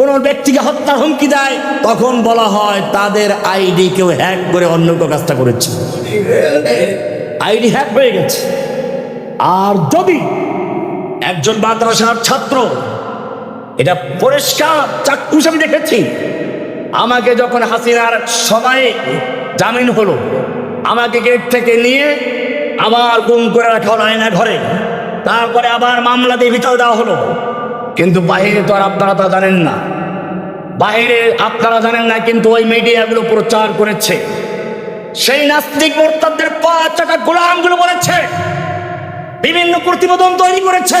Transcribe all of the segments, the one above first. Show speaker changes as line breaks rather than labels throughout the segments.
কোনো ব্যক্তিকে হত্যার হুমকি দেয়, তখন বলা হয় তাদের আইডি কেউ হ্যাক করে অন্য কেউ কাজটা করেছে। আইডি হ্যাক হয়ে গেছে। আর যদি একজন মাদ্রাসার ছাত্র, এটা পরিষ্কার চাক্ষুষ আমি দেখেছি, আমাকে যখন হাসিনার সময়ে জামিন হলো, আমাকে গেট থেকে নিয়ে আবার গুম করে রাখা হলো আয়না ঘরে, তারপরে আবার মামলা দিয়ে ভিতরে দেওয়া হলো কিন্তু বাহিরে তো আর আপনারা তা জানেন না। বাহিরে আপনারা জানেন না, কিন্তু ওই মিডিয়াগুলো প্রচার করেছে। সেই নাস্তিক মোর্তাদের পাঁচ চাকা গোলামগুলো বলেছে বিভিন্ন প্রতিবেদন তৈরি করেছে।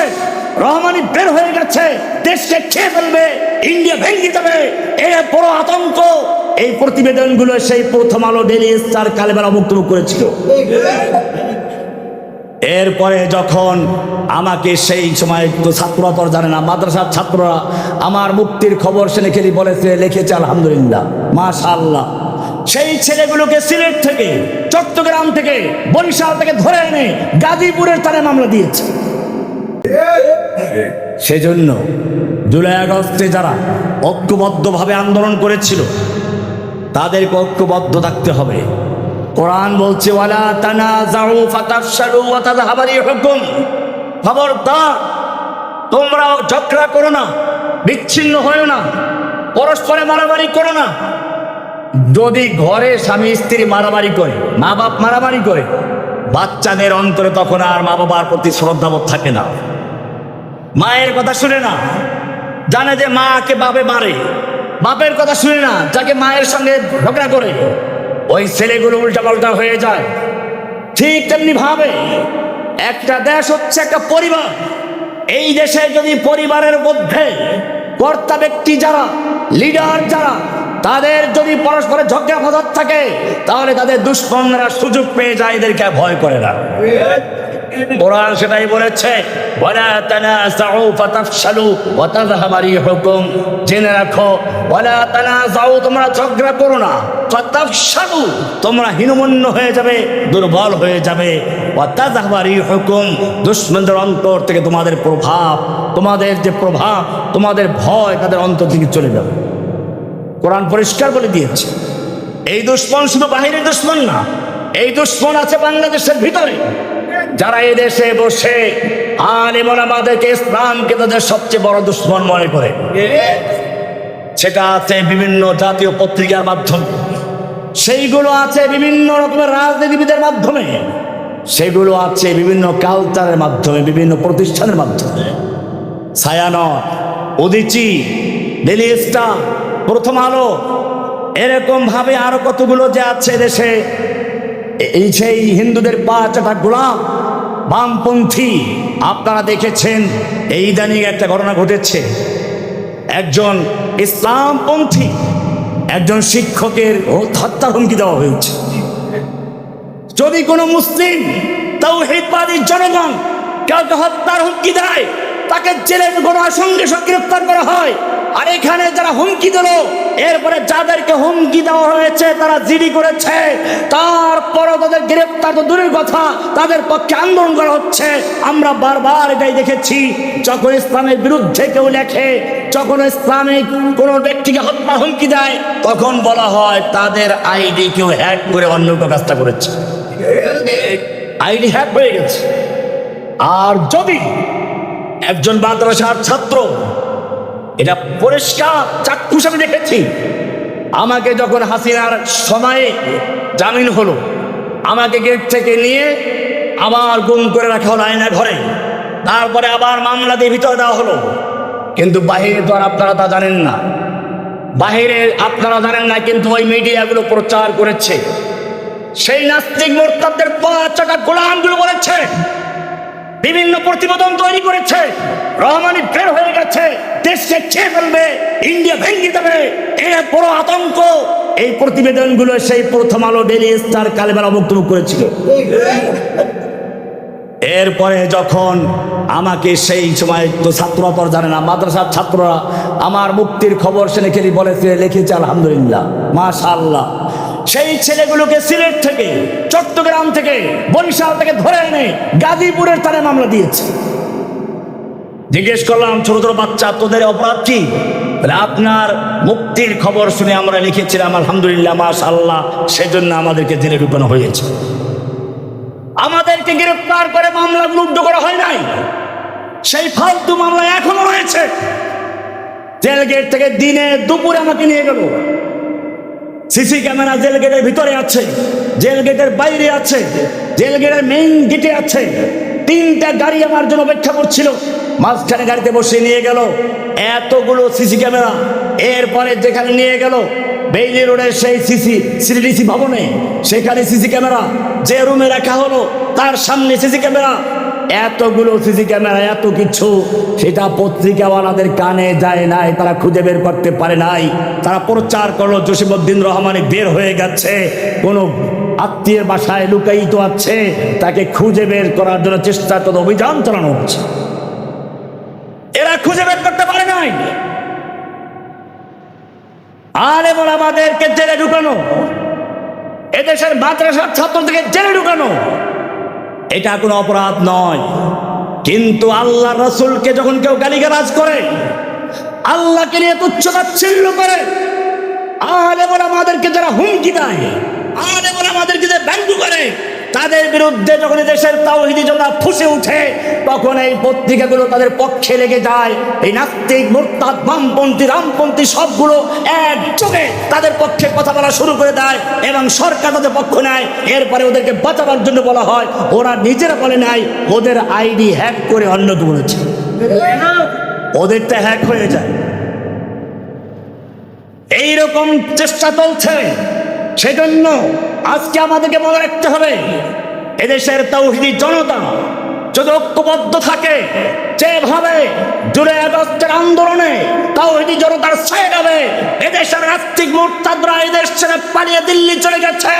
রহমানি বের হয়ে গেছে। দেশকে খেয়ে ফেলবে, ইন্ডিয়া ভেঙে যাবে। এর বড় আতঙ্ক। এই প্রতিবেদনগুলো সেই প্রথম আলো ডেলি স্টার কালেবেলা মুক্তমুখ করেছিল এরপরে যখন আমাকে সেই সময় তো ছাত্ররা তো জানে না, মাদ্রাসার ছাত্ররা আমার মুক্তির খবর সে লিখে বলেছে, লিখেছে আলহামদুলিল্লাহ, মাশাআল্লাহ। সেই ছেলেগুলোকে সিলেট থেকে, চট্টগ্রাম থেকে, বরিশাল থেকে ধরে এনে গাজীপুরের তারে মামলা দিয়েছে। সেজন্য জুলাই আগস্টে যারা ঐক্যবদ্ধভাবে আন্দোলন করেছিল, তাদেরকে ঐক্যবদ্ধ থাকতে হবে। কোরআন বলছে তোমরা ঝগড়া করো না, বিচ্ছিন্ন হয়ো না, পরস্পরে মারামারি করো না। যদি ঘরে স্বামী স্ত্রী মারামারি করে মা বাপ মারামারি করে, বাচ্চাদের অন্তরে তখন আর মা বাবার প্রতি শ্রদ্ধাবোধ থাকে না। মায়ের কথা শুনে না, জানে যে মাকে বাপে মারে। বাপের কথা শুনে না, যাকে মায়ের সঙ্গে ঝগড়া করে। ওই ছেলেগুলো উল্টাপাল্টা হয়ে যায়। ঠিক তেমনি ভাবে একটা দেশ হচ্ছে একটা পরিবার। এই দেশে যদি পরিবারের মধ্যে কর্তা ব্যক্তি যারা লিডার যারা, তাদের যদি পরস্পরের ঝগড়া ফসাদ থাকে, তাহলে তাদের দুষ্কর্মরা সুযোগ পেয়ে যায়, এদেরকে ভয় করে না। কোরআন সেটাই বলেছে, ওয়ালা তানাজাউ ফাতাফশালু ওয়া তাযহাবা রিহুকুম। জেনে রাখো, ওয়ালা তানাজাউ তোমরা ঝগড়া করো না। ফাতাফশালু, তোমরা হীনমন্য হয়ে যাবে, দুর্বল হয়ে যাবে। ওয়া তাযহাবা রিহুকুম, দুশমনদের অন্তর থেকে তোমাদের প্রভাব, তোমাদের যে প্রভাব, তোমাদের ভয়, তাদের অন্তর থেকে চলে যাবে। কোরআন পরিষ্কার বলে দিয়েছে, এই দুশ্মন শুধু বাহিরের দুশ্মন না, এই দুশ্মন আছে বাংলাদেশের ভিতরে। যারা এই দেশে বসে আলিমন আমাদেরকে ইসলামকে তাদের সবচেয়ে বড় দুশ্মন মনে করে, সেটা আছে বিভিন্ন জাতীয় পত্রিকার মাধ্যমে। সেইগুলো আছে বিভিন্ন রকমের রাজনীতিবিদের মাধ্যমে। সেগুলো আছে বিভিন্ন কালচারের মাধ্যমে, বিভিন্ন প্রতিষ্ঠানের মাধ্যমে। ছায়ানট, উদিচি ডেলি স্টার, প্রথম আলো এরকম ভাবে আরও কতগুলো যে আছে দেশে এই সেই হিন্দুদের পা চাটা গোলাম, বামপন্থী, আপনারা দেখেছেন, এই ইদানিং একটা ঘটনা ঘটেছে। একজন ইসলামপন্থী, একজন শিক্ষকের হত্যার হুমকি দেওয়া হয়েছে। যদি কোনো মুসলিম তাও হেদবাদী জনগণ কাউকে হত্যার হুমকি দেয় তাকে জেলে গোড়ার সঙ্গে সঙ্গে গ্রেফতার করা হয়। আর এখানে যারা হুমকি দিল, এরপরে যাদেরকে হুমকি দেওয়া হয়েছে, তারা জিডি করেছে। তারপরও তাদের গ্রেফতার তো দূরের কথা, তাদের পক্ষে আন্দোলন করা হচ্ছে। আমরা বারবার এটাই দেখেছি, যখন ইসলামের বিরুদ্ধে কেউ লেখে, যখন ইসলামিক কোনো ব্যক্তিকে হত্যা হুমকি দেয়, তখন বলা হয় তাদের আইডি কেউ হ্যাক করে অন্য কেউ কাজটা করেছে। আইডি হ্যাক হয়ে গেছে। আর যদি একজন মাদ্রাসার ছাত্র। এটা পরিষ্কার চাক্ষুষ আমি দেখেছি। আমাকে যখন হাসিনার সময়ে জামিন হলো, আমাকে গেট থেকে নিয়ে আবার গুম করে রাখা হলো আয়না ঘরে। তারপরে আবার মামলা দিয়ে ভিতরে দেওয়া হলো। কিন্তু বাহিরে তো আর আপনারা তা জানেন না। বাহিরে আপনারা জানেন না, কিন্তু ওই মিডিয়াগুলো প্রচার করেছে। সেই নাস্তিক মোর্তাদের পাঁচ চাকা গোলামগুলো বলেছে। বিভিন্ন প্রতিবেদন তৈরি করেছে। রহমানি বের হয়ে গেছে। দেশকে খেয়ে ফেলবে, ইন্ডিয়া ভেঙে যাবে এর বড় আতঙ্ক। এই প্রতিবেদনগুলো সেই প্রথম আলো ডেলি স্টার কালেবেলা মুক্তমুখ করেছিল। এরপরে যখন আমাকে সেই সময় তো ছাত্ররা তো জানে না, মাদ্রাসার ছাত্ররা আমার মুক্তির খবর সে লিখে বলেছে, লিখেছে, আলহামদুলিল্লাহ, মাশাআল্লাহ। সেই ছেলেগুলোকে সিলেট থেকে, চট্টগ্রাম থেকে, বরিশাল থেকে ধরে এনে গাজীপুরের তারে মামলা দিয়েছে। জিজ্ঞেস করলাম, ছোট ছোট বাচ্চা, তোদের অপরাধ কি? আপনার মুক্তির খবর শুনে আমরা লিখেছিলাম, আলহামদুলিল্লাহ মাস আল্লাহ সেজন্য আমাদেরকে জেলে ঢুকানো হয়েছে। আমাদেরকে গ্রেফতার করে মামলা মুগ্ধ করা হয় নাই। সেই ফালতু মামলা এখনও রয়েছে। জেল গেট থেকে দিনে দুপুরে আমাকে নিয়ে গেল। সিসি ক্যামেরা জেল গেটের ভিতরে আছে, জেল গেটের বাইরে আছে, জেল গেটের মেইন গেটে আছে। তিনটা গাড়ি আমার জন্য অপেক্ষা করছিল। মাঝখানে গাড়িতে বসে নিয়ে গেল এতগুলো সিসি ক্যামেরা। এরপরে যেখানে নিয়ে গেল বেইলি রোডের সেই সিসি সিডিসি ভবনে, সেখানে সিসি ক্যামেরা। যে রুমে রাখা হলো, তার সামনে সিসি ক্যামেরা। এতগুলো সিসি ক্যামেরা, এত কিছু, সেটা পত্রিকাওয়ালাদের কানে যায় নাই, তারা খুঁজে বের করতে পারে নাই। তারা প্রচার করল, জসিমউদ্দিন রহমানে বের হয়ে গেছে, কোনো আত্মীয়ের বাসায় লুকায়িত আছে, তাকে খুঁজে বের করার জন্য চেষ্টা তো অভিযান চালানো হচ্ছে। এরা খুঁজে বের করতে পারে নাই। আর এবার আমাদেরকে জেলে ঢুকানো, এদেশের মাদ্রাসার ছাত্রদেরকে জেলে ঢুকানো। এটা কোনো অপরাধ নয়। কিন্তু আল্লাহ রসুলকে যখন কেউ গালিগালাজ করে, আল্লাহকে নিয়ে তুচ্ছ তাচ্ছিল্য করে আহলে বলে আমাদেরকে যারা হুমকি দেয় আহলে বলে আমাদেরকে যে ব্যঙ্গ করে তাদের বিরুদ্ধে যখন দেশের তাওহিদি জনতা ফুসে উঠে, তখন এই পত্রিকাগুলো তাদের পক্ষে লেগে যায়। এই নাস্তিক, মোরতাদ, বামপন্থী, রামপন্থী সবগুলো একযোগে তাদের পক্ষে কথা বলা শুরু করে দেয় এবং সরকার তাদের পক্ষ নেয়। এরপরে ওদেরকে বাঁচাবার জন্য বলা হয়। ওরা নিজেরা বলে নাই ওদের আইডি হ্যাক করে অন্যকে বলেছে। ওদেরটা হ্যাক হয়ে যায়। এইরকম চেষ্টা চলছে। সেজন্য আজকে আমাদেরকে মনে রাখতে হবে এদেশের তৌহিদি জনতা যদি ঐক্যবদ্ধ থাকে যেভাবে জুলাই আগস্টের আন্দোলনে তৌহিদি জনতার সাইড হবে এদেশের আর্থিক মোর্তাদরা এদেশ ছেড়ে পালিয়ে দিল্লি চলে গেছে।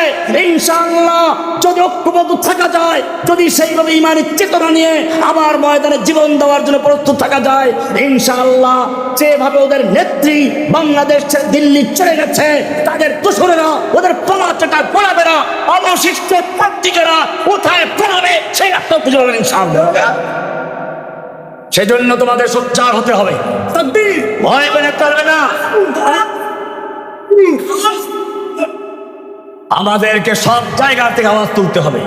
ইনশাআল্লাহ যদি ঐক্যবদ্ধ থাকা যায়, যদি সেইভাবে ইমানের চেতনা নিয়ে আবার ময়দানে জীবন দেওয়ার জন্য প্রস্তুত থাকা যায়, ইনশাআল্লাহ যেভাবে ওদের নেত্রী বাংলাদেশ ছেড়ে দিল্লি চলে গেছে, তাদের দোসরেরা ওদের পলাচাটা পড়াবে না অবশিষ্ট পত্রিকারা কোথায় পড়াবে সেই পাবেন ইনশাআল্লাহ। সেজন্য তোমাদের সোচ্চার হতে হবে। ভয় পেলে চলবে না। আমাদেরকে সব জায়গা থেকে আওয়াজ তুলতে হবে।